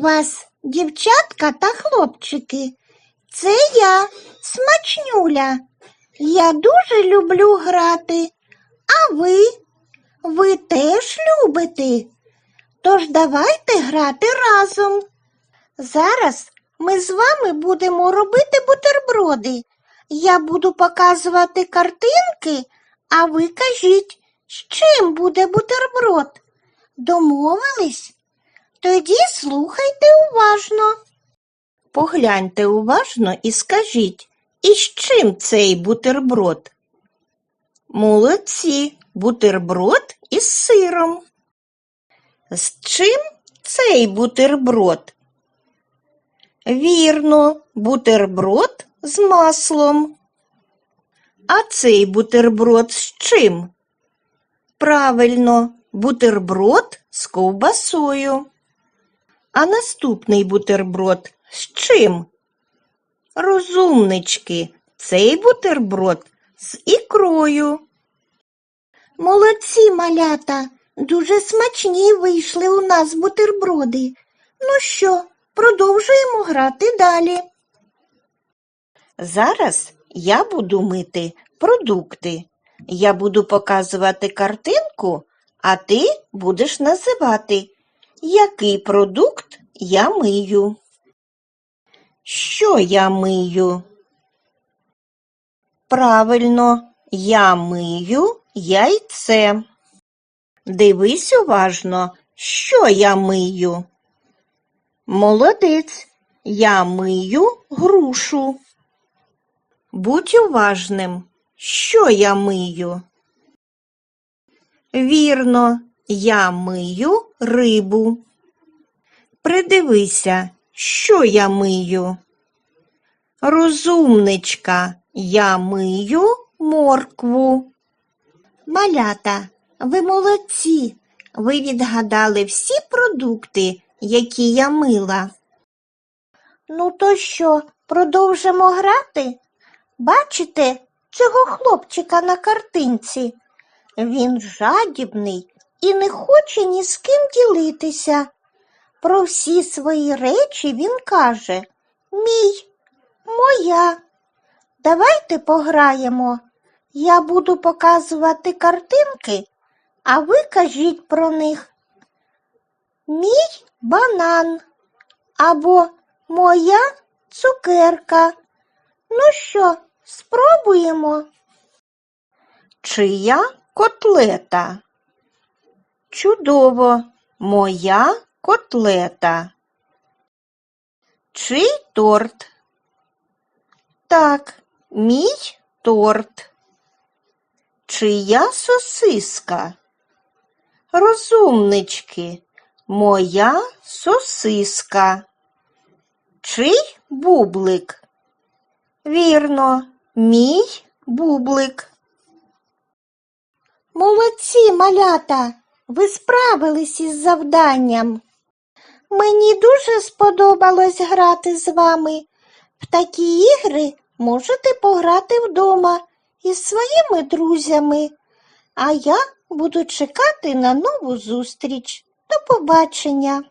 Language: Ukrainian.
вас, дівчатка та хлопчики. Це я, смачнюля. Я дуже люблю грати. А ви? Ви теж любите? Тож давайте грати разом. Зараз ми з вами будемо робити бутерброди. Я буду показувати картинки, а ви кажіть, з чим буде бутерброд? Домовились? Тоді слухайте уважно. Погляньте уважно і скажіть, із чим цей бутерброд? Молодці, бутерброд із сиром. З чим цей бутерброд? Вірно, бутерброд з маслом. А цей бутерброд з чим? Правильно, бутерброд з ковбасою. А наступний бутерброд з чим? Розумнички, цей бутерброд з ікрою. Молодці, малята, дуже смачні вийшли у нас бутерброди. Ну що, продовжуємо грати далі. Зараз я буду мити продукти. Я буду показувати картинку, а ти будеш називати, який продукт я мию. Що я мию? Правильно, я мию яйце. Дивись уважно, що я мию. Молодець, я мию грушу. Будь уважним, що я мию. Вірно, я мию рибу. Придивися, що я мию. Розумничка, я мию моркву. Малята, ви молодці. Ви відгадали всі продукти, які я мила. Ну, то що, продовжимо грати? Бачите цього хлопчика на картинці? Він жадібний і не хоче ні з ким ділитися. Про всі свої речі він каже Мій, моя. Давайте пограємо. Я буду показувати картинки, а ви кажіть про них. Мій банан або моя цукерка. Ну що, спробуємо? Чия котлета? Чудово, моя котлета. Чий торт? Так, мій торт. Чия сосиска? Розумнички, моя сосиска. Чий бублик? Вірно, мій бублик. Молодці, малята, ви справились із завданням. Мені дуже сподобалось грати з вами. В такі ігри можете пограти вдома із своїми друзями, а я буду чекати на нову зустріч. До побачення.